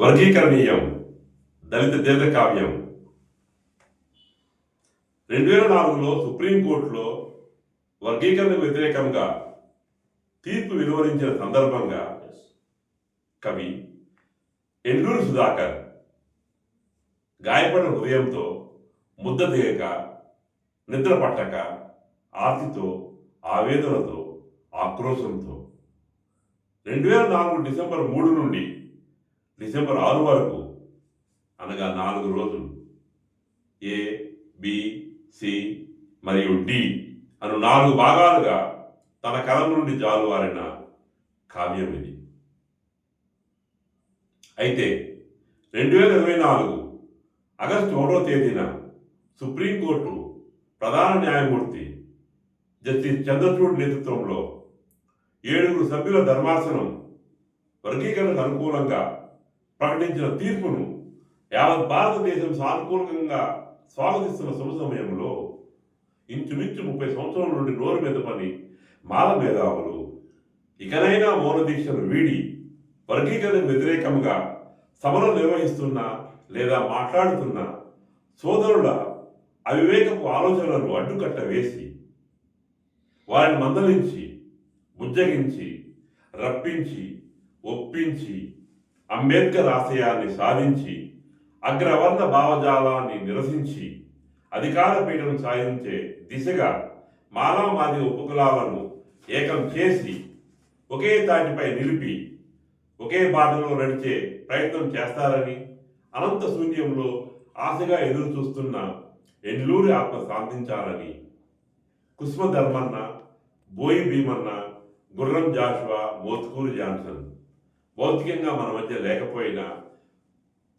వర్గీకరణీయం దళిత దీర్ఘకావ్యం. రెండు వేల నాలుగులో సుప్రీంకోర్టులో వర్గీకరణకు వ్యతిరేకంగా తీర్పు వెలువరించిన సందర్భంగా కవి ఎల్లూరు సుధాకర్ గాయపడిన హృదయంతో ముద్ద దిగక నిద్ర పట్టక ఆర్తితో ఆవేదనతో ఆక్రోశంతో. రెండు వేల నాలుగు డిసెంబర్ మూడు నుండి డిసెంబర్ ఆరు వరకు అనగా నాలుగు రోజులు. ఏ బి సి మరియు డి అను నాలుగు భాగాలుగా తన కలం నుండి జాలువారిన కావ్యం ఇది. అయితే రెండు వేల ఇరవై నాలుగు ఆగస్టు ఒకటో తేదీన సుప్రీంకోర్టు ప్రధాన న్యాయమూర్తి జస్టిస్ చంద్రచూడ్ నేతృత్వంలో ఏడుగురు సభ్యుల ధర్మాసనం వర్గీకరణకు అనుకూలంగా ప్రకటించిన తీర్పును యావత్ భారతదేశం సానుకూలంగా స్వాగతిస్తున్న శుభ సమయంలో ఇంచుమించు ముప్పై సంవత్సరాల నుండి నోరు మీద పని మాల మేధావులు ఇకనైనా మౌన దీక్షను వీడి వర్గీకరణకు వ్యతిరేకంగా సభలు నిర్వహిస్తున్న లేదా మాట్లాడుతున్న సోదరుల అవివేకపు ఆలోచనలను అడ్డుకట్ట వేసి వారిని మందలించి బుజ్జగించి రప్పించి ఒప్పించి అంబేద్కర్ ఆశయాన్ని సాధించి అగ్రవర్ణ భావజాలాన్ని నిరసించి అధికార పీఠను సాధించే దిశగా మానవమాది ఉపకులాలను ఏకం చేసి ఒకే తాటిపై నిలిపి ఒకే బాటలో నడిచే ప్రయత్నం చేస్తారని అనంత శూన్యంలో ఆశగా ఎదురు చూస్తున్న ఎన్లూరి ఆత్మ శాంతించాలని కుస్మ ధర్మన్న బోయి భీమన్న గుర్రం జాషువా మోత్కూరు జాన్సన్. భౌతికంగా మన మధ్య లేకపోయినా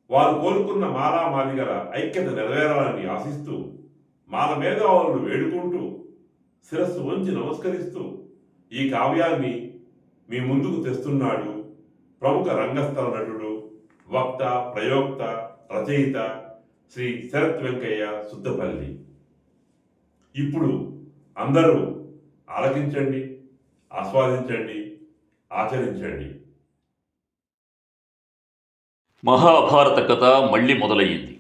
వారు కోరుకున్న మాలా మాదిగల ఐక్యత నెరవేరాలని ఆశిస్తూ మాల మేధావులను వేడుకుంటూ శిరస్సు వంచి నమస్కరిస్తూ ఈ కావ్యాన్ని మీ ముందుకు తెస్తున్నాడు ప్రముఖ రంగస్థల నటుడు వక్త ప్రయోక్త రచయిత శ్రీ శరత్ వెంకయ్య సుద్దపల్లి. ఇప్పుడు అందరూ ఆలకించండి ఆస్వాదించండి ఆచరించండి. మహాభారత కథ మళ్ళీ మొదలయ్యింది.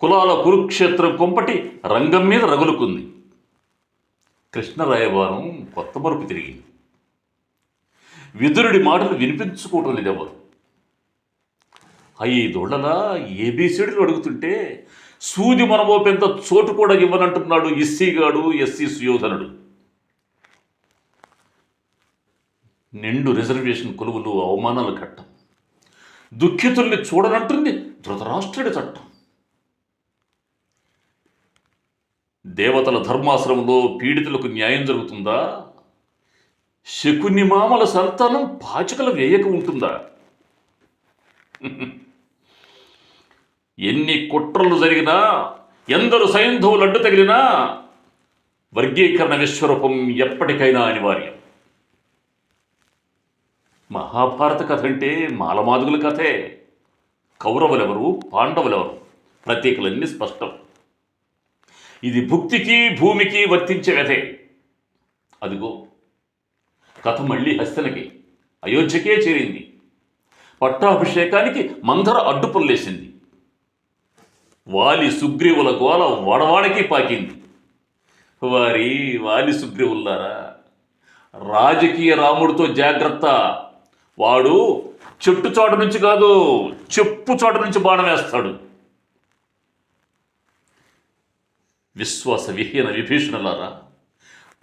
కులాల కురుక్షేత్రం కొంపటి రంగం మీద రగులుకుంది. కృష్ణరాయవారం కొత్త మరుపు తిరిగింది. విదురుడి మాటలు వినిపించుకోవటం లేదెవరు ఐదోళ్ళలా ఏబీసీడీలు అడుగుతుంటే సూది మనమోపెంత చోటు కూడా ఇవ్వనంటున్నాడు ఎస్సీగాడు ఎస్సీ సుయోధనుడు. నిండు రిజర్వేషన్ కొలువులు అవమానాలు కట్టం. దుఃఖితుల్ని చూడనంటుంది ధృతరాష్ట్రుడి చట్టం. దేవతల ధర్మాశ్రమంలో పీడితులకు న్యాయం జరుగుతుందా? శకుని మామల సంతానం పాచికల వేయక ఉంటుందా? ఎన్ని కుట్రలు జరిగినా ఎందరు సైంధవులు అడ్డు తగిలినా వర్గీకరణ విశ్వరూపం ఎప్పటికైనా అనివార్యం. మహాభారత కథ అంటే మాలమాదుగుల కథే. కౌరవులెవరు? పాండవులెవరు? ప్రతీకలన్నీ స్పష్టం. ఇది భుక్తికి భూమికి వర్తించే వ్యధే. అదిగో కథ మళ్ళీ హస్తనకి అయోధ్యకే చేరింది. పట్టాభిషేకానికి మందర అడ్డుపల్లేసింది వాలి సుగ్రీవుల గోల వడవాడకి పాకింది. వారి వాలి సుగ్రీవుల్లారా రాజకీయ రాముడితో జాగ్రత్త. వాడు చెట్టు చోట నుంచి కాదు చెప్పు చోట నుంచి బాణం వేస్తాడు. విశ్వాస విహీన విభీషణలారా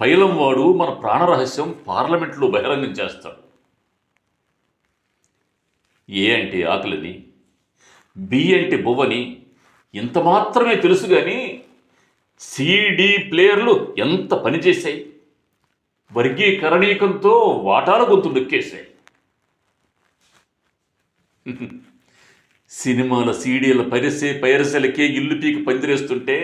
పైలం వాడు మన ప్రాణరహస్యం పార్లమెంట్లో బహిరంగం చేస్తాడు. ఏ అంటే ఆకలిని బి అంటే బువ్వని ఇంత మాత్రమే తెలుసు కానీ సిడి ప్లేయర్లు ఎంత పనిచేశాయి వర్గీకరణీకంతో వాటాల గొంతు నొక్కేశాయి. సినిమాల సీడీల పరిసే పైరసలకే ఇల్లు పీకి పందిరేస్తుంటే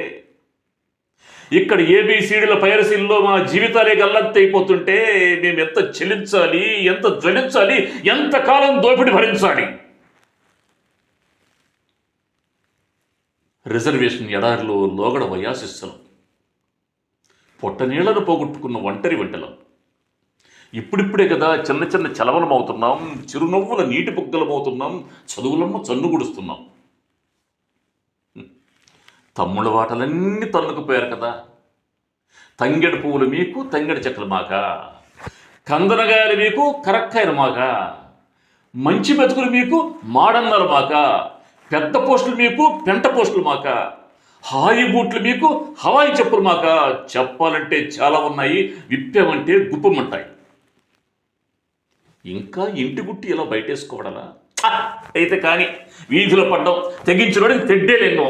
ఇక్కడ ఏబిసిడీల పైరసీల్లో మా జీవితాలే గల్లంతైపోతుంటే మేము ఎంత చెల్లించాలి ఎంత జ్వలించాలి ఎంత కాలం దోపిడి భరించాలి? రిజర్వేషన్ ఎడారిలో లోగడ వయాశిస్సులం పొట్ట నీళ్ళను పోగొట్టుకున్న ఒంటరి వంటలం. ఇప్పుడిప్పుడే కదా చిన్న చిన్న చలవలం అవుతున్నాం చిరునవ్వుల నీటి బుగ్గలం అవుతున్నాం చదువులమ్మ చన్నుగుడుస్తున్నాం తమ్ముళ్ళ వాటలన్నీ తన్నుకుపోయారు కదా. తంగెడు పువ్వులు మీకు తంగెడు చెక్కలు మాక. కందనగాయలు మీకు కరక్కాయలు మాక. మంచి మెతుకులు మీకు మాడన్నలు మాక. పెద్ద పోస్టులు మీకు పెంట పోస్టులు మాక. హాయి బూట్లు మీకు హవాయి చెప్పులు మాక. చెప్పాలంటే చాలా ఉన్నాయి విప్పామంటే గుప్పమంటాయి. ఇంకా ఇంటి గుట్టి ఇలా బయటేసుకోవడలా? అయితే కానీ వీధిలో పడ్డం తెగించినోడికి తెడ్డేలేమో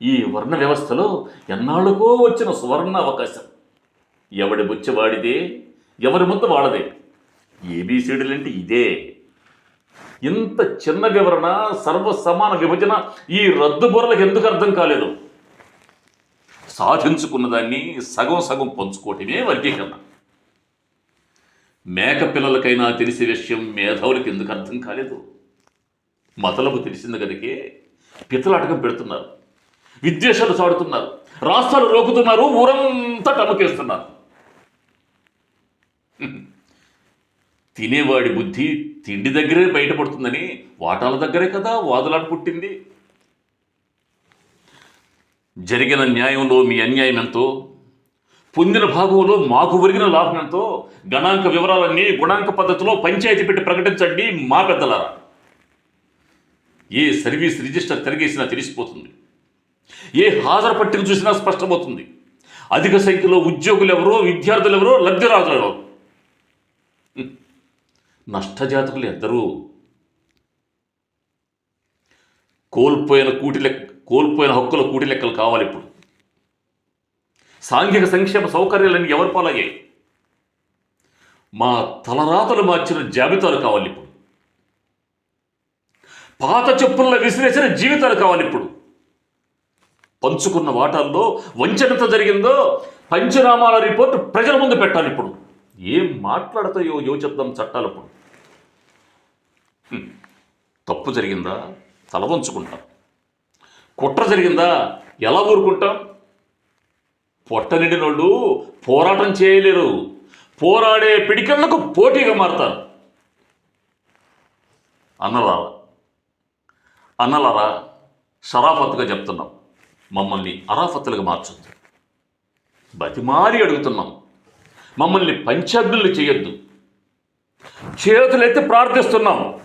ఈ వర్ణ వ్యవస్థలో ఎన్నాళ్ళకో వచ్చిన సువర్ణ అవకాశం. ఎవడి బుచ్చవాడిదే ఎవరి ముద్ద వాడదే ఏబిసిడీలు అంటే ఇదే. ఇంత చిన్న వివరణ సర్వ సమాన విభజన ఈ రద్దు బొరలకు ఎందుకు అర్థం కాలేదు? సాధించుకున్న దాన్ని సగం సగం పంచుకోవటమే వర్గీకరణ. మేక పిల్లలకైనా తెలిసే విషయం మేధావులకి ఎందుకు అర్థం కాలేదు? మతలబు తెలిసింది కనుకే పిత్తలాటకం పెడుతున్నారు. విద్వేషాలు చాడుతున్నారు రాష్ట్రాలు రోకుతున్నారు ఊరంతా టమకేస్తున్నారు తినేవాడి బుద్ధి తిండి దగ్గరే బయటపడుతుందని వాటాల దగ్గరే కదా వాదులాట పుట్టింది. జరిగిన న్యాయంలో మీ అన్యాయం ఎంతో పొందిన భాగంలో మాకు ఒరిగిన లాభంతో గణాంక వివరాలన్నీ గుణాంక పద్ధతిలో పంచాయతీ పెట్టి ప్రకటించండి మా పెద్దలారా. ఏ సర్వీస్ రిజిస్టర్ తిరిగేసినా తెలిసిపోతుంది. ఏ హాజరు పట్టిక చూసినా స్పష్టమవుతుంది. అధిక సంఖ్యలో ఉద్యోగులు ఎవరో విద్యార్థులు ఎవరో లబ్ధిరాజులు ఎవరో నష్టజాతకులు ఎద్దరు కోల్పోయిన కూటి లెక్క కోల్పోయిన హక్కుల కూటి లెక్కలు కావాలి ఇప్పుడు. సాంఘిక సంక్షేమ సౌకర్యాలన్నీ ఎవరు పాలయ్యాయి? మా తలరాతలు మార్చిన జాబితాలు కావాలి ఇప్పుడు. పాత చెప్పుల్లో విసిరేసిన జీవితాలు కావాలి ఇప్పుడు. పంచుకున్న వాటాల్లో వంచనత జరిగిందో పంచనామాల రిపోర్టు ప్రజల ముందు పెట్టాలి ఇప్పుడు. ఏం మాట్లాడతాయో యో చెప్దాం చట్టాలు ఇప్పుడు. తప్పు జరిగిందా? తల వంచుకుంటాం. కుట్ర జరిగిందా? ఎలా ఊరుకుంటాం? పొట్ట నిండినోళ్ళు పోరాటం చేయలేరు. పోరాడే పిడికళ్ళకు పోటీగా మారుతారు. అన్నలారా అన్నలారా షరాఫత్తుగా చెప్తున్నాం. మమ్మల్ని అరాఫత్తులుగా మార్చొద్దు. బతిమారి అడుగుతున్నాం. మమ్మల్ని పంచాగ్నులు చేయొద్దు. చేతులైతే ప్రార్థిస్తున్నాం.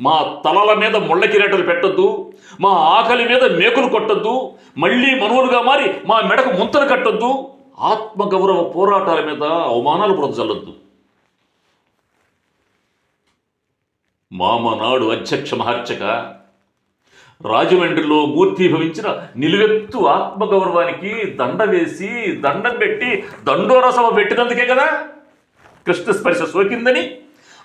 మా తలల మీద ముళ్ళ కిరీటాలు పెట్టొద్దు మా ఆకలి మీద మేకులు కొట్టద్దు మళ్ళీ మనువులుగా మారి మా మెడకు ముంతలు కట్టొద్దు ఆత్మగౌరవ పోరాటాల మీద అవమానాలు ప్రొజ్జలొద్దు మామనాడు అధ్యక్ష మహర్చక రాజమండ్రిలో మూర్తిభవించిన నిలువెత్తు ఆత్మగౌరవానికి దండ వేసి దండం పెట్టి దండోర సభ పెట్టినందుకే కదా కృష్ణ స్పర్శ సోకిందని?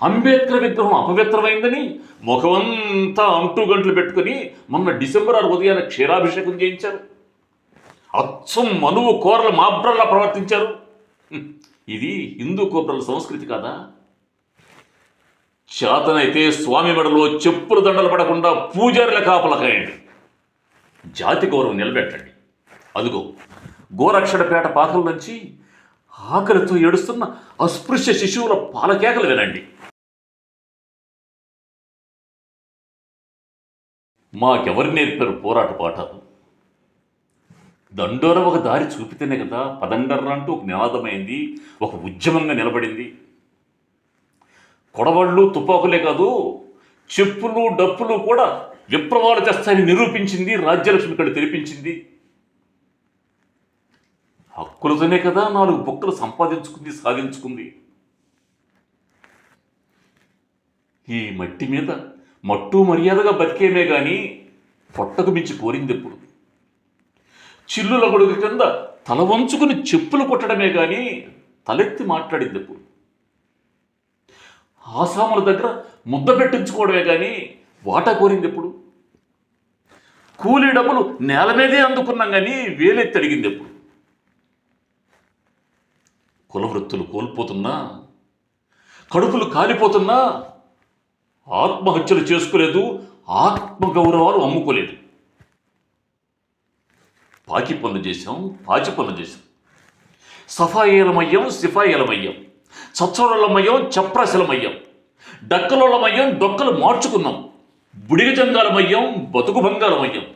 అంబేద్కర్ విగ్రహం అపవిత్రమైందని ముఖమంతా అంటు గంటలు పెట్టుకుని మొన్న డిసెంబర్ ఆరు ఉదయాన క్షీరాభిషేకం చేయించారు. అచ్చం మనువు కోరల మాబ్రల్లా ప్రవర్తించారు. ఇది హిందూ కోబ్రల సంస్కృతి కాదా? చేతనైతే స్వామి మెడలో చెప్పులు దండలు పడకుండా పూజారుల కాపలకాయండి. జాతి గౌరవం నిలబెట్టండి. అదిగో గోరక్షడపేట పాకల నుంచి ఆకలితో ఏడుస్తున్న అస్పృశ్య శిశువుల పాలకేకలు వినండి. మాకెవరు నేర్పారు పోరాట పాఠాలు? దండోర ఒక దారి చూపితేనే కదా పదండర్ర అంటూ ఒక నినాదమైంది ఒక ఉద్యమంగా నిలబడింది. కొడవళ్ళు తుపాకులే కాదు చెప్పులు డప్పులు కూడా విప్లవాలు తెస్తాయని నిరూపించింది రాజ్యలక్ష్మి ఇక్కడ తెరిపించింది. హక్కులతోనే కదా నాలుగు బుక్కలు సంపాదించుకుంది సాధించుకుంది. ఈ మట్టి మీద మట్టు మర్యాదగా బతికేమే కానీ పొట్టకు మించి కోరింది ఎప్పుడు. చిల్లుల గొడుగు కింద తల వంచుకుని చెప్పులు కొట్టడమే కానీ తలెత్తి మాట్లాడింది ఎప్పుడు. ఆసాముల దగ్గర ముద్ద పెట్టించుకోవడమే కానీ వాటా కోరింది ఎప్పుడు. కూలీ డబ్బులు నేల మీదే అందుకున్నాం కానీ వేలెత్తి అడిగింది ఎప్పుడు. కులవృత్తులు కోల్పోతున్నా కడుపులు కాలిపోతున్నా ఆత్మహత్యలు చేసుకోలేదు ఆత్మగౌరవాలు అమ్ముకోలేదు. పాకి పనులు చేశాం పాచి పనులు చేశాం. సఫాయిలమయ్యం సిఫాయిలమయ్యం. చచ్చోళ్ళమయ్యం చప్రశలమయ్యం డక్కలోళ్ళమయ్యం డొక్కలు మార్చుకున్నాం. బుడిగ జంగాలమయ్యం బతుకు బంగారమయ్యం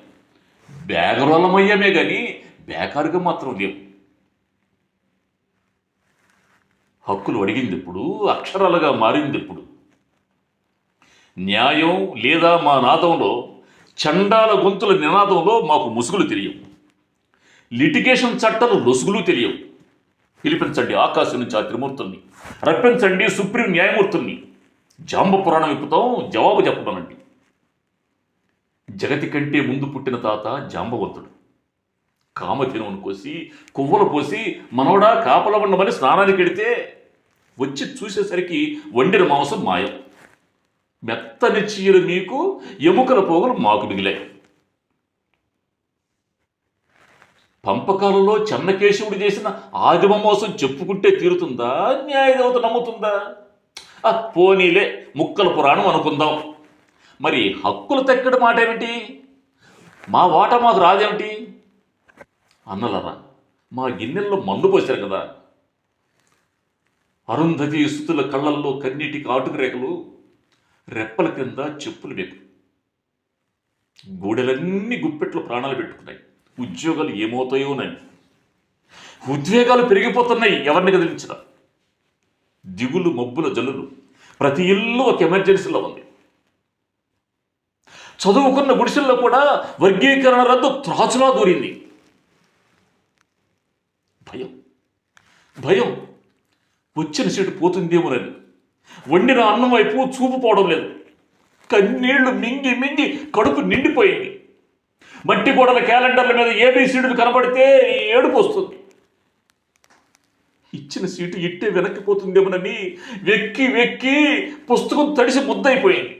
బేగరోళ్ళమయ్యమే కానీ బేకారుగా మాత్రం లేవు హక్కులు అడిగిందిప్పుడు అక్షరాలుగా మారింది ఇప్పుడు న్యాయం లేదా మా నాదంలో చండాల గొంతుల నినాదంలో మాకు ముసుగులు తెలియవు లిటిగేషన్ చట్టాలు లొసుగులు తెలియవు పిలిపించండి ఆకాశం నుంచి ఆ త్రిమూర్తుల్ని రప్పించండి సుప్రీం న్యాయమూర్తుల్ని జాంబ పురాణం ఇప్పుతాం జవాబు చెప్పమనండి. జగతి కంటే ముందు పుట్టిన తాత జాంబవంతుడు. కామధేనువును కోసి కొవ్వలు పోసి మనవడా కాపల ఉండమని స్నానానికి వెడితే వచ్చి చూసేసరికి వండిన మాంసం మాయం. మెత్తని చీరు మీకు ఎముకల పోగులు మాకు మిగిలాయి పంపకాలలో చెన్నకేశవుడు చేసిన ఆదిమ మోసం చెప్పుకుంటే తీరుతుందా? న్యాయదేవత నమ్ముతుందా? ఆ పోనీలే ముక్కల పురాణం అనుకుందాం. మరి హక్కులు తక్కడి మాట ఏమిటి? మా వాట మాకు రాదేమిటి? అన్నలరా మా గిన్నెల్లో మందు పోశారు కదా. అరుంధతి సుతుల కళ్ళల్లో కన్నీటి కాటుక రేఖలు రెప్పల కింద చెప్పులు మీకు గూడెలన్నీ గుప్పెట్లో ప్రాణాలు పెట్టుకున్నాయి. ఉద్యోగాలు ఏమవుతాయోనని ఉద్వేగాలు పెరిగిపోతున్నాయి ఎవరిని కదిలించిన దిగులు మబ్బుల జల్లులు. ప్రతి ఇల్లు ఒక ఎమర్జెన్సీలో ఉంది. చదువుకున్న గుడిసెల్లో కూడా వర్గీకరణ రద్దు త్రాచులా దూరింది. భయం. భయం. వచ్చిన సీటు పోతుందేమోనని. వండిన అన్నం వైపు చూపు పోవడం లేదు. కన్నీళ్ళు మింగి మింగి కడుపు నిండిపోయింది. మట్టి గోడల క్యాలెండర్ల మీద ఏబిసిడీలు కనబడితే ఏడుపు వస్తుంది. ఇచ్చిన సీటు ఇట్టే వెనక్కిపోతుందేమోనని వెక్కి వెక్కి పుస్తకం తడిసి ముద్దయిపోయింది.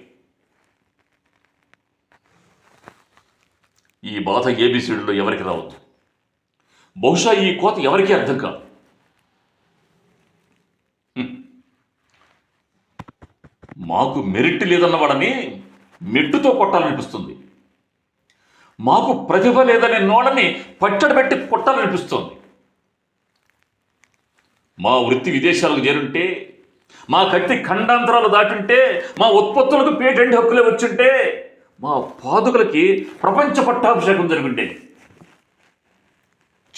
ఈ బాధ ఏబిసిడీలో ఎవరికి రావద్దు? బహుశా ఈ కోత ఎవరికీ అర్థం కాదు. మాకు మెరిట్ లేదన్నవాడని మెట్టుతో కొట్టాలనిపిస్తుంది. మాకు ప్రతిభ లేదనే నోడని పచ్చడి పెట్టి కొట్టాలనిపిస్తుంది. మా వృత్తి విదేశాలకు చేరుంటే మా కత్తి ఖండాంతరాలు దాటుంటే మా ఉత్పత్తులకు పేటెంట్ హక్కులే వచ్చుంటే మా పాదుకలకి ప్రపంచ పట్టాభిషేకం జరుగుండేది.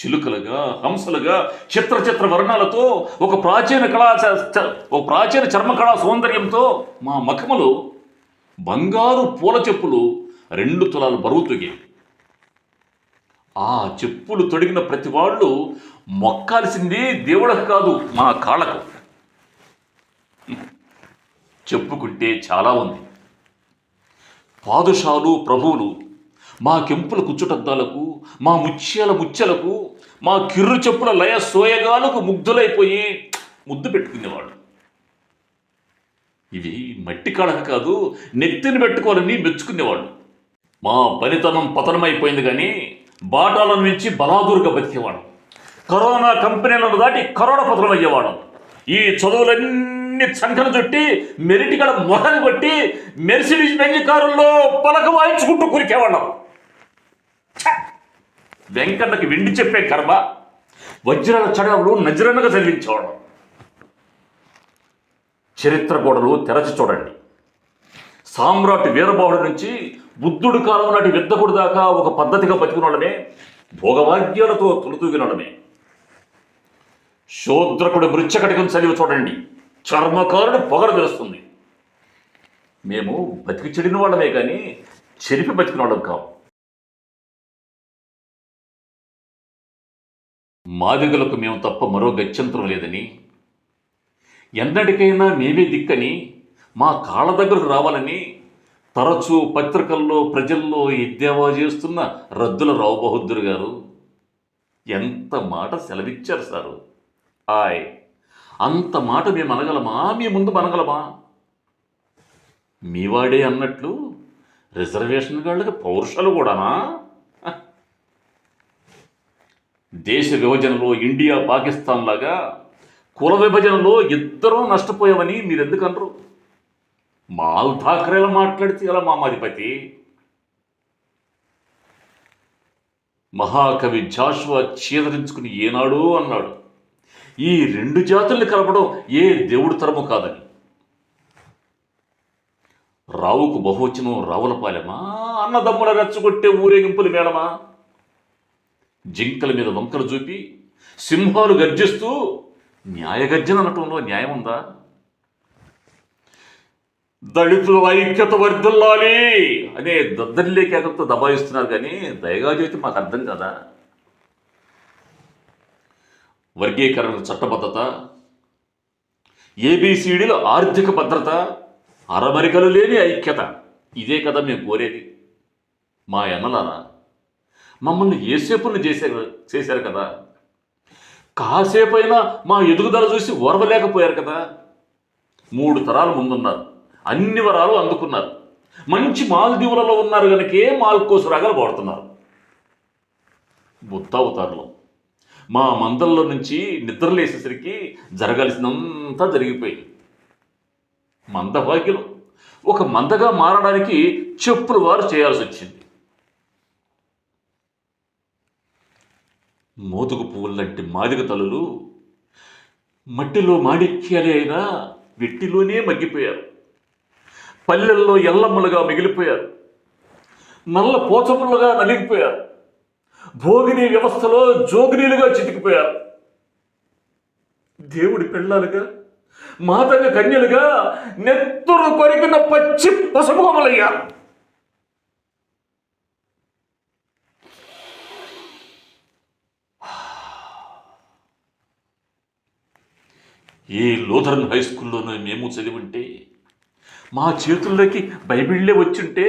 చిలుకలుగా హంసలుగా చిత్ర చిత్ర వర్ణాలతో ఒక ప్రాచీన కళా చ- చ- ఒక ప్రాచీన చర్మకళా సౌందర్యంతో మా మఖములు బంగారు పూల చెప్పులు రెండు తులాలు బరువు తొగాయి ఆ చెప్పులు తొడిగిన ప్రతి వాళ్ళు మొక్కాల్సింది దేవుడకు కాదు మా కాళ్ళకు. చెప్పుకుంటే చాలా ఉంది. పాదుషాలు ప్రభువులు మా కెంపుల కుచ్చుటద్దాలకు మా ముత్యాల ముచ్చెలకు మా కిర్రు చెప్పుల లయ సోయగాలకు ముగ్ధులైపోయి ముద్దు పెట్టుకునేవాడు ఇవి మట్టి కాళ్ళకు కాదు నెత్తిని పెట్టుకోవాలని మెచ్చుకునేవాడు మా పనితనం పతనమైపోయింది కానీ బాటాల నుంచి బలాదూరుగా బతికేవాడు కరోనా కంపెనీలను దాటి కరోనా పతనం అయ్యేవాడు ఈ చదువులన్నీ సంఖ్యలు చుట్టి మెరిటి గల మొహని కొట్టి మెర్సిడీస్ బెంజ్ కారుల్లో పలక వాయించుకుంటూ కురికేవాళ్ళం. వెంకన్నకి వెండి చెప్పే కర్మ వజ్రాల చడవలు నజరన్నగా చదివించేవాడు చరిత్ర గోడలు తెరచి చూడండి. సామ్రాట్ వీరబాహుడు నుంచి బుద్ధుడు కాలం నాటి విద్దకుడు దాకా ఒక పద్ధతిగా బతికినోడమే భోగవాద్యాలతో తులుతూగినడమే శూద్రకుడు మృత్యకటికం చదివి చూడండి. చర్మకారుడు పొగరు తెలుస్తుంది. మేము బతికి చెడిన వాళ్ళమే కానీ చెరిపి బతికిన వాళ్ళం కావు మాదిగలకు మేము తప్ప మరో గత్యంతరం లేదని. ఎన్నటికైనా మేమే దిక్కని మా కాళ్ళ దగ్గరకు రావాలని తరచూ పత్రికల్లో ప్రజల్లో ఎద్దేవా చేస్తున్న రద్దుల రావు బహదూర్ గారు. ఎంత మాట సెలవిచ్చారు సారు. ఆయ్ అంత మాట మేము అనగలమా? మీ ముందు అనగలమా? మీవాడే అన్నట్లు రిజర్వేషన్ గాళ్ళకి పౌరుషాలు కూడానా? దేశ విభజనలో ఇండియా పాకిస్తాన్ లాగా కుల విభజనలో ఇద్దరూ నష్టపోయామని మీరు ఎందుకనరు మాల్ ఠాకరేలా మాట్లాడితే ఎలా మామాధిపతి మహాకవి జాషువా చీదరించుకుని ఏనాడో అన్నాడు ఈ రెండు జాతుల్ని కలపడం ఏ దేవుడి తరము కాదని. రావుకు బహువచనం రావులపాలెమా అన్నదమ్ముల రెచ్చగొట్టే ఊరేగింపులు మేళమా? జింకల మీద వంకలు చూపి సింహాలు గర్జిస్తూ న్యాయగర్జన అనటంలో న్యాయం ఉందా? దళితుల ఐక్యత వర్ధిల్లాలి అనే దద్దరిలే కేకలతో దబాయిస్తున్నారు కానీ దయగా చేతి మాకు అర్థం కదా? వర్గీకరణ చట్టబద్ధత ఏబిసిడిలో ఆర్థిక భద్రత అరమరికలు లేని ఐక్యత. ఇదే కదా మేము కోరేది. మా ఎన్నలారా మమ్మల్ని ఏసేపుని చేశారు చేశారు కదా. కాసేపైనా మా ఎదుగుదల చూసి ఓర్వలేకపోయారు కదా. మూడు తరాలు ముందున్నారు. అన్ని వరాలు అందుకున్నారు. మంచి మాల్దీవులలో ఉన్నారు కనుకే మాల్కోసు రాగాలు కొడుతున్నారు బుద్ధ అవతారులు. మా మందల్లో నుంచి నిద్రలేసేసరికి జరగాల్సినంతా జరిగిపోయింది. మందభాగ్యులు. ఒక మందగా మారడానికి చెప్పులు వారు చేయాల్సి వచ్చింది మోతుకు పువ్వులంటి మాదిక తలలు మట్టిలో మాణిక్యాలే అయినా వెట్టిలోనే మగ్గిపోయారు. పల్లెల్లో ఎల్లమ్మలుగా మిగిలిపోయారు. నల్ల పోచములుగా నలిగిపోయారు. భోగిని వ్యవస్థలో జోగినీలుగా చితికిపోయారు. దేవుడి పెళ్ళాలుగా మాతగా కన్యలుగా నెత్తురు కొరికిన పచ్చి పసుపు పసుపుగమలయ్యారు ఏ లోథరన్ హై స్కూల్లోనూ మేము చదివింటే మా చేతుల్లోకి బైబిళ్ళే వచ్చుంటే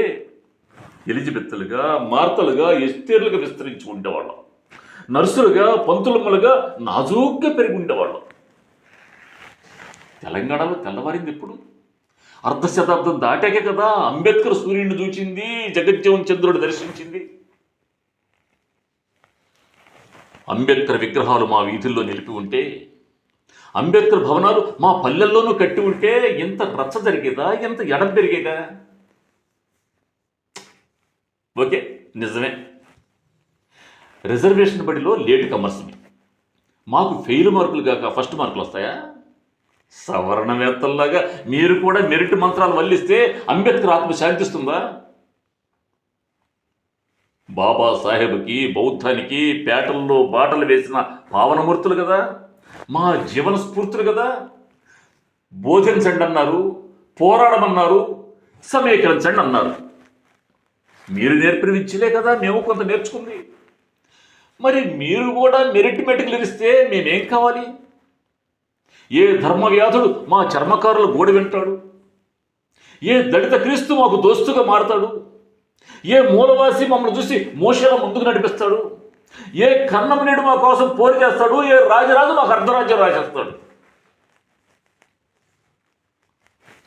ఎలిజబెత్తులుగా మార్తలుగా ఎస్తేర్లుగా విస్తరించి ఉండేవాళ్ళం. నర్సులుగా పంతులమ్మలుగా నాజూగ్గా పెరిగి ఉండేవాళ్ళం. తెలంగాణలో తెల్లవారింది ఎప్పుడు? అర్ధ శతాబ్దం దాటాకే కదా అంబేద్కర్ సూర్యుడిని చూచింది జగజ్జీవన్ చంద్రుడు దర్శించింది. అంబేద్కర్ విగ్రహాలు మా వీధుల్లో నిలిపి ఉంటే అంబేద్కర్ భవనాలు మా పల్లెల్లోనూ కట్టి ఉంటే ఎంత రచ్చ జరిగేదా ఎంత ఎడం పెరిగేదా? ఓకే నిజమే. రిజర్వేషన్ బడిలో లేటు కమర్స్ని మాకు ఫెయిల్ మార్కులు కాక ఫస్ట్ మార్కులు వస్తాయా? సవర్ణవేత్తల్లాగా మీరు కూడా మెరిట్ మంత్రాలు వల్లిస్తే అంబేద్కర్ ఆత్మ శాంతిస్తుందా? బాబా సాహెబ్కి బౌద్ధానికి పేటల్లో బాటలు వేసిన పావనమూర్తులు కదా? మా జీవన స్ఫూర్తులు కదా. బోధించండి అన్నారు పోరాడమన్నారు సమీకరించండి అన్నారు మీరు నేర్పిన విద్యలే కదా మేము కొంత నేర్చుకుంది. మరి మీరు కూడా మెరిట్ మెటికలు ఇస్తే మేమేం కావాలి? ఏ ధర్మవ్యాధుడు మా చర్మకారులు గోడ వింటాడు? ఏ దళిత క్రీస్తు మాకు దోస్తుగా మారతాడు? ఏ మూలవాసి మమ్మల్ని చూసి మోషల ముందుకు నడిపిస్తాడు? ఏ కన్నమనేడు మా కోసం పోరు చేస్తాడు ఏ రాజరాజు మాకు అర్ధరాజ్యం రాసేస్తాడు.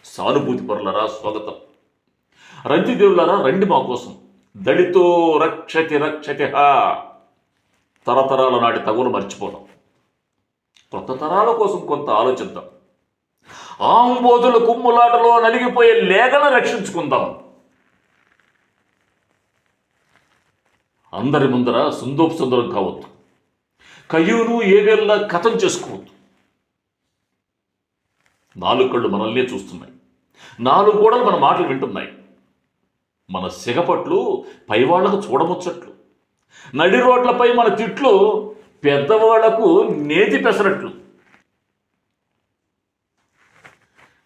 సానుభూతి పరులరా స్వాగతం రంజిదేవులారా రండి మా కోసం. దళితో రక్షతి రక్షతి తరతరాల నాటి తగులు మర్చిపోదాం. కొత్త తరాల కోసం కొంత ఆలోచిద్దాం. ఆంబోధుల కుమ్ములాటలో నలిగిపోయే లేఖను రక్షించుకుందాం. అందరి ముందర సుందోపు సుందరం కావద్దు. కయ్యూను ఏవేళ్ళ కథం చేసుకోవద్దు. నాలుగు కళ్ళు మనల్నే చూస్తున్నాయి. నాలుగు గోడలు మన మాటలు వింటున్నాయి. మన సిగపట్లు పైవాళ్ళకు చూడముచ్చట్లు. నడి రోడ్లపై మన తిట్లు పెద్దవాళ్ళకు నేతి పెసరట్లు.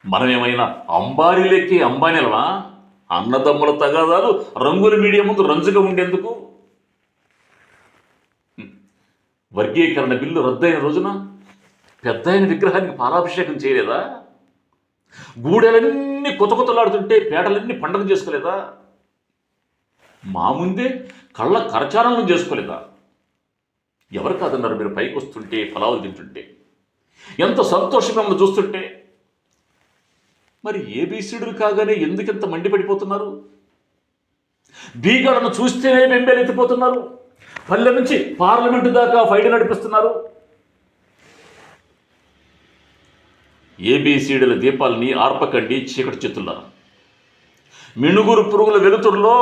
మనమేమైనా అంబారీలెక్కి అంబానీలమా? అన్నదమ్ముల తగాదాలు రంగుల మీడియా ముందు రంజుగా ఉండేందుకు? వర్గీకరణ బిల్లు రద్దయిన రోజున పెద్ద అయిన విగ్రహానికి పాలాభిషేకం చేయలేదా? గూడెలన్నీ కొత్త కొత్తలాడుతుంటే పేటలన్నీ పండగ చేసుకోలేదా? మా ముందే కళ్ళ కరచాలనం చేసుకోలేదా? ఎవరు కాదన్నారు మీరు పైకి వస్తుంటే ఫలాలు తింటుంటే? ఎంత సంతోషం మిమ్మల్ని చూస్తుంటే? మరి ఏబీసీడులు కాగానే ఎందుకింత మండిపడిపోతున్నారు? బీగాలను చూస్తేనే బెంబేలెత్తిపోతున్నారు. పల్లె నుంచి పార్లమెంటు దాకా ఫైట్ నడిపిస్తున్నారు. ఏబీసీడీల దీపాలని ఆర్పకండి చీకటి చెత్తున్నారు మిణుగురు పురుగుల వెలుతురులో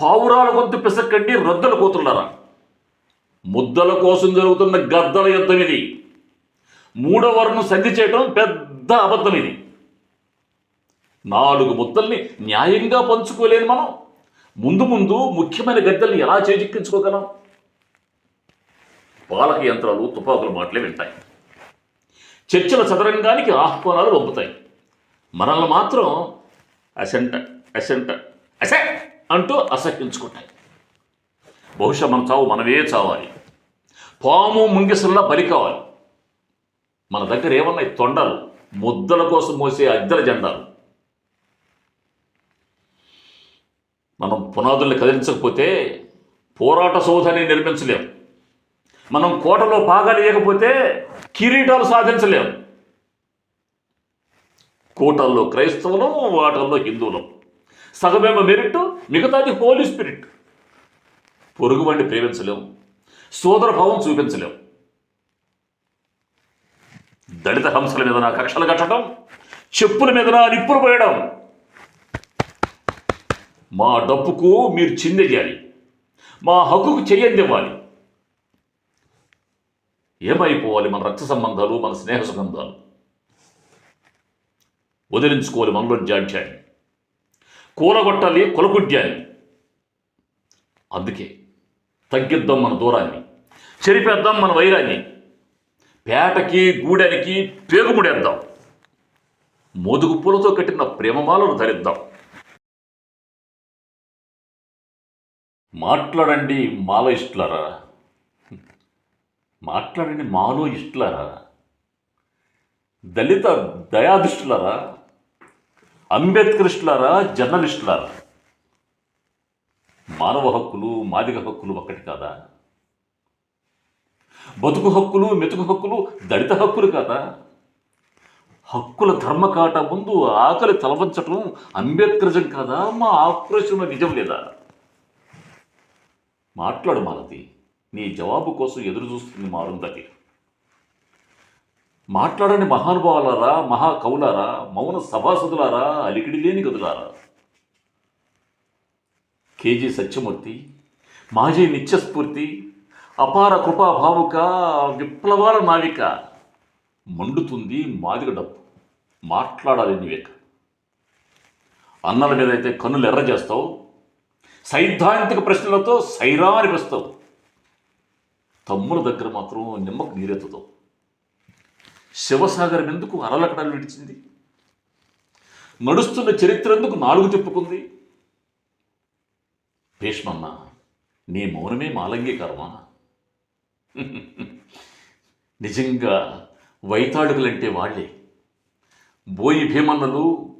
పావురాల గొంతు పిసక్కండి రద్దలు కోతున్నారా ముద్దల కోసం జరుగుతున్న గద్దల యుద్ధం ఇది. మూడవరను సంధి చేయడం పెద్ద అబద్ధం ఇది. నాలుగు ముద్దల్ని న్యాయంగా పంచుకోలేని మనం. ముందు ముందు ముఖ్యమైన గద్దెల్ని ఎలా చేజిక్కించుకోగలం? పాలక యంత్రాలు తుపాకుల మాటలే వింటాయి. చర్చల చదరంగానికి ఆహ్వానాలు పంపుతాయి మనల్ని మాత్రం అసెంట అసెంట అసె అంటూ అసహించుకుంటాయి బహుశా మన చావు మనమే చావాలి. పాము ముంగిసల్లా బలి కావాలి. మన దగ్గర ఏమన్నాయి తొండలు ముద్దల కోసం మోసే అద్దెల జెండాలు. మనం పునాదుల్ని కదిలించకపోతే పోరాట సౌధాన్ని నిర్మించలేము మనం కోటలో పాగాలు ఇవ్వకపోతే కిరీటాలు సాధించలేము. కోటల్లో క్రైస్తవులం వాటల్లో హిందువులం. సగమేమో మెరిట్ మిగతాది హోలీ స్పిరిట్. పొరుగు వాడిని ప్రేమించలేము. సోదర భావం దళిత హంసల మీద నా కక్షలు కట్టడం చెప్పుల మీద నా నిప్పులు పోయడం. మా డప్పుకు మీరు చిందెయ్యాలి మా హక్కుకు చెయ్యందివ్వాలి. ఏమైపోవాలి మన రక్త సంబంధాలు మన స్నేహ సుగంధాలు వదిలించుకోవాలి మనలో జాడ్యాన్ని కూలగొట్టాలి కులగుడ్యాన్ని అందుకే తగ్గిద్దాం మన దూరాన్ని. చెరిపేద్దాం మన వైరాన్ని. పేటకి గూడానికి పేగుముడేద్దాం. మోదుగు పూలతో కట్టిన ప్రేమమాలను ధరిద్దాం. మాట్లాడండి మాలో మాట్లాడండి మాలో ఇష్టలారా? దళిత దయాదృష్టులారా అంబేద్కరిస్టులారా జర్నలిస్టులారా? మానవ హక్కులు మాదిగ హక్కులు ఒక్కటి కాదా? బతుకు హక్కులు మెతుకు హక్కులు దళిత హక్కులు కాదా? హక్కుల ధర్మకాట ముందు ఆకలి తలవంచటం అంబేద్కరిజం కాదా? మా ఆక్రోశంలో నిజం లేదా? మాట్లాడు మాలతి. నీ జవాబు కోసం ఎదురు చూస్తుంది మా మాట్లాడని మహానుభావులారా మహాకవులారా మౌన సభాసదులారా అలికిడి లేని గదులారా? కేజీ సత్యమూర్తి మాజీ నిత్యస్ఫూర్తి అపార కృపా భావుక విప్లవాల నావిక. మండుతుంది మాదిగ డప్పు. మాట్లాడాలి నీవేక అన్నల మీద అయితే కన్నులు ఎర్ర చేస్తావు సైద్ధాంతిక ప్రశ్నలతో సైరా అనిపిస్తావు తమ్ముల దగ్గర మాత్రం నిమ్మకు నీరెత్తుతావు. శివసాగరం ఎందుకు అరలకడలు విడిచింది? నడుస్తున్న చరిత్ర ఎందుకు నాలుగు తిప్పుకుంది? భీష్మన్న నీ మౌనమే మాలంగీకరమా? నిజంగా వైతాళుకులంటే వాళ్ళే. బోయి భీమన్నలు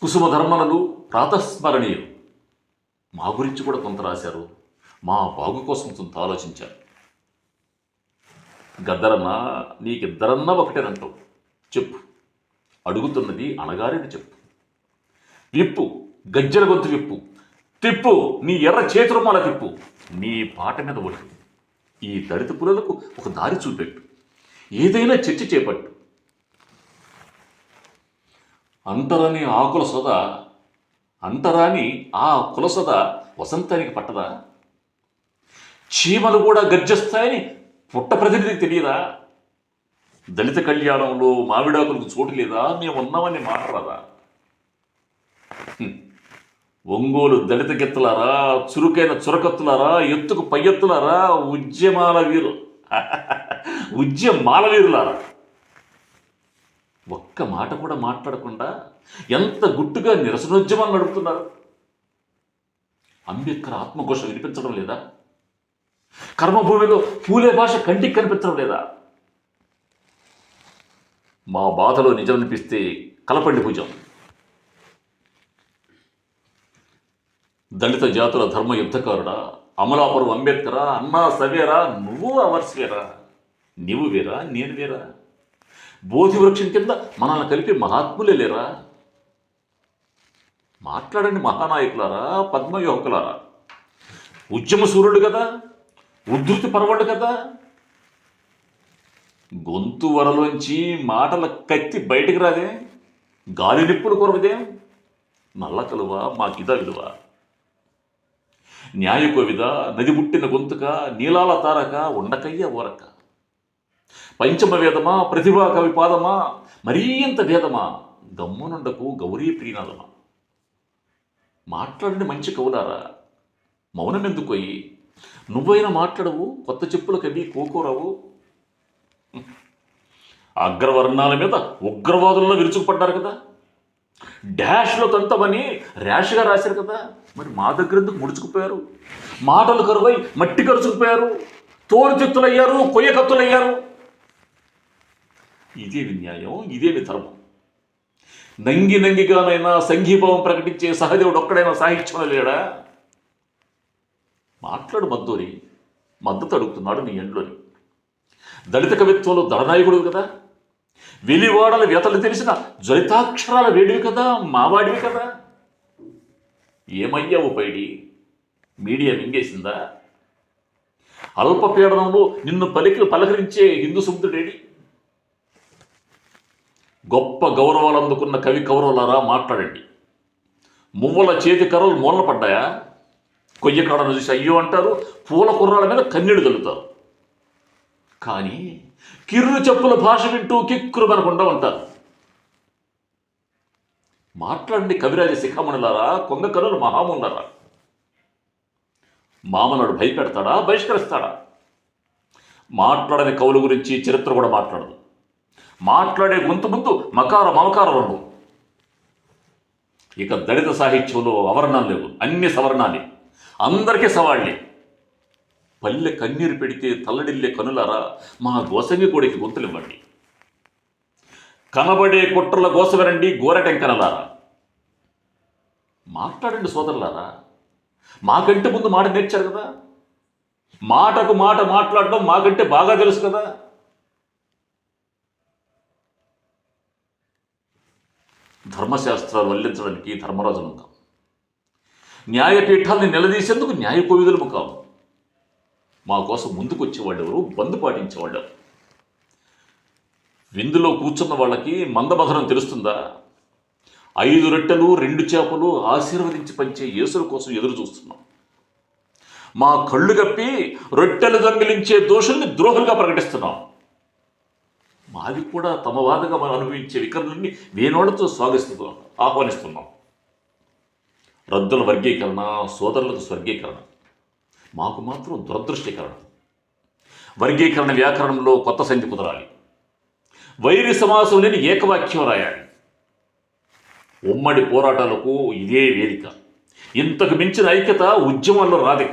కుసుమ ధర్మనలు ప్రాతస్మరణీయులు. మా గురించి కూడా కొంత రాశారు. మా బాగు కోసం కొంత ఆలోచించారు గద్దరన్నా నీకిద్దరన్నా ఒకటేనంటావు చెప్పు. అడుగుతున్నది అనగారిని చెప్పు. విప్పు. గజ్జల గొంతు విప్పు. తిప్పు. నీ ఎర్ర చేతురుమాల తిప్పు. నీ పాట మీద ఒడి ఈ దళిత పురులకు ఒక దారి చూపెట్టు. ఏదైనా చర్చ చేపట్టు. అంటరాని ఆకుల సొద అంటరాని ఆ కుల సొద వసంతానికి పట్టదా? చీమలు కూడా గర్జిస్తాయని పుట్ట ప్రతినిధికి తెలియదా? దళిత కళ్యాణంలో మామిడాకులకు చోటు లేదా? మేము ఉన్నామని మాట్లాడదా ఒంగోలు దళిత గెత్తులారా? చురుకైన చురకత్తులారా? ఎత్తుకు పై ఎత్తులారా? ఉద్యమాల వీరు. ఉద్యమాల వీరులారా? ఒక్క మాట కూడా మాట్లాడకుండా ఎంత గుట్టుగా నిరసనోద్యమాలు నడుపుతున్నారు? అంబేద్కర్ ఆత్మఘోష వినిపించడం లేదా? కర్మభూమిలో పూలే భాష కంటికి కనిపించడం లేదా? మా బాధలో నిజం అనిపిస్తే కలపండి భుజం దళిత జాతుల ధర్మ యుద్ధకారుడా అమలాపురం అంబేద్కరా అన్నా సవేరా నువ్వు అవర్స్వేరా నువ్వు వేరా నేను వేరా? బోధి వృక్షం కింద మనల్ని కలిపి మహాత్ములే లేరా? మాట్లాడండి మహానాయకులారా పద్మయోహకులారా. ఉద్యమ సూర్యుడు కదా? ఉద్ధృతి పరవడు కదా. గొంతు వరలోంచి మాటల కత్తి బయటికి రాదే. గాలి నిప్పులు కొరవదేం. నల్ల కలువ మాకిదా విలువ. న్యాయ కోవిద నది పుట్టిన గొంతుక నీలాల తారక ఉండకయ్య ఊరక పంచమ వేదమా ప్రతిభా కవిపాదమా మరీ ఇంత వేదమా గమ్మునుండకు గౌరీ ప్రియనాదమా మాట్లాడండి మంచి కవులారా మౌనం ఎందుకోయి నువ్వైనా మాట్లాడవు కొత్త చెప్పుల కవి కోకోరావు. అగ్రవర్ణాల మీద ఉగ్రవాదుల్లో విరుచుకుపడ్డారు కదా. డాష్లో తంతమని ర్యాష్గా రాశారు కదా. మరి మా దగ్గర ఎందుకు ముడుచుకుపోయారు? మాటలు కరువై మట్టి కరుచుకుపోయారు. తోలు కొయ్యకత్తులయ్యారు. ఇదేమి న్యాయం ఇదేమి ధర్మం నంగి నంగిగానైనా సంఘీభావం ప్రకటించే సహదేవుడు ఒక్కడైనా సాహిత్యంలో లేడా? మాట్లాడు మద్దూరి మద్దతు అడుగుతున్నాడు నీ ఎండ్లోని. దళిత కవిత్వంలో దళనాయకుడు కదా. వెలివాడల వ్యతలు తెలిసిన జ్వలితాక్షరాల వేడివి కదా మావాడివి కదా. ఏమయ్యావు పైడి? మీడియా మింగేసిందా? అల్పపీడనంలో నిన్ను పలికి పలకరించే హిందూ సుబ్దుడేడి గొప్ప గౌరవాలు అందుకున్న కవి కౌరవులారా మాట్లాడండి. మువ్వల చేతి కర్రలు మూలన పడ్డాయా? కొయ్యకాడ చూసి అయ్యో అంటారు పూల కుర్రాల మీద కన్నీడు కలుగుతారు కానీ కిర్రు చెప్పుల భాష వింటూ కిక్కురు మనకుండా ఉంటారు. మాట్లాడండి కవిరాజ శిఖామణులారా కొంగ కనులు మహామున్నారా మామనుడు భయపెడతాడా బహిష్కరిస్తాడా? మాట్లాడని కవుల గురించి చరిత్ర కూడా మాట్లాడదు. మాట్లాడే గొంతు ముందు మకార మమకార రెండు ఇక దళిత సాహిత్యంలో అవర్ణాలు లేవు అన్ని సవర్ణాలే. అందరికీ సవాళ్ళే పల్లె కన్నీరు పెడితే తల్లడిల్లే కనులారా మా గోసంగి కోడికి గుంతలివ్వండి. కనబడే కుట్రల గోసవరండి గోరటెంకనలారా మాట్లాడండి సోదరులారా మాకంటే ముందు మాట నేర్చారు కదా. మాటకు మాట మాట్లాడడం మాకంటే బాగా తెలుసు కదా. ధర్మశాస్త్రాలు వల్లించడానికి ధర్మరాజులు ఉంటాం. న్యాయపీఠాన్ని నిలదీసేందుకు న్యాయ కోవిదులు కావు. మా కోసం ముందుకు వచ్చేవాళ్ళు ఎవరు? బంధు పాటించేవాళ్ళు. విందులో కూర్చున్న వాళ్ళకి మందమధనం తెలుస్తుందా? ఐదు రొట్టెలు రెండు చేపలు ఆశీర్వదించి పంచే యేసుల కోసం ఎదురు చూస్తున్నాం. మా కళ్ళు కప్పి రొట్టెలు దొంగిలించే దోషుల్ని ద్రోహంగా ప్రకటిస్తున్నాం. మాది కూడా తమ వాదగా మనం అనుభవించే వికరణల్ని వేనోళ్ళతో స్వాగతిస్తున్నాం ఆహ్వానిస్తున్నాం. రద్దుల వర్గీకరణ సోదరులకు స్వర్గీకరణ. మాకు మాత్రం దురదృష్టీకరణ వర్గీకరణ వ్యాకరణంలో కొత్త సంధి కుదరాలి. వైరి సమాసం లేని ఏకవాక్యం రాయాలి. ఉమ్మడి పోరాటాలకు ఇదే వేదిక. ఇంతకు మించిన ఐక్యత ఉద్యమంలో రాధిక.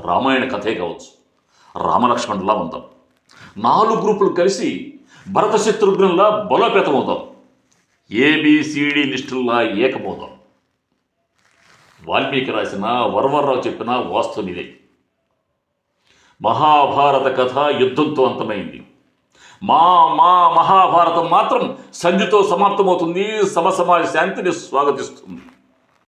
రామాయణ కథే కావచ్చు. రామలక్ష్మణులా ఉందాం. నాలుగు గ్రూపులు కలిసి భరత శత్రుఘ్నంలా బలోపేతమవుతాం ఏబిసిడి లిస్టుల్లా ఏకమవుతాం వాల్మీకి రాసిన వరవర్రావు చెప్పిన వాస్తవం ఇదే. మహాభారత కథ యుద్ధంతో అంతమైంది మా మా మహాభారతం మాత్రం సంధితో సమాప్తమవుతుంది. సమసమాజ శాంతిని స్వాగతిస్తుంది.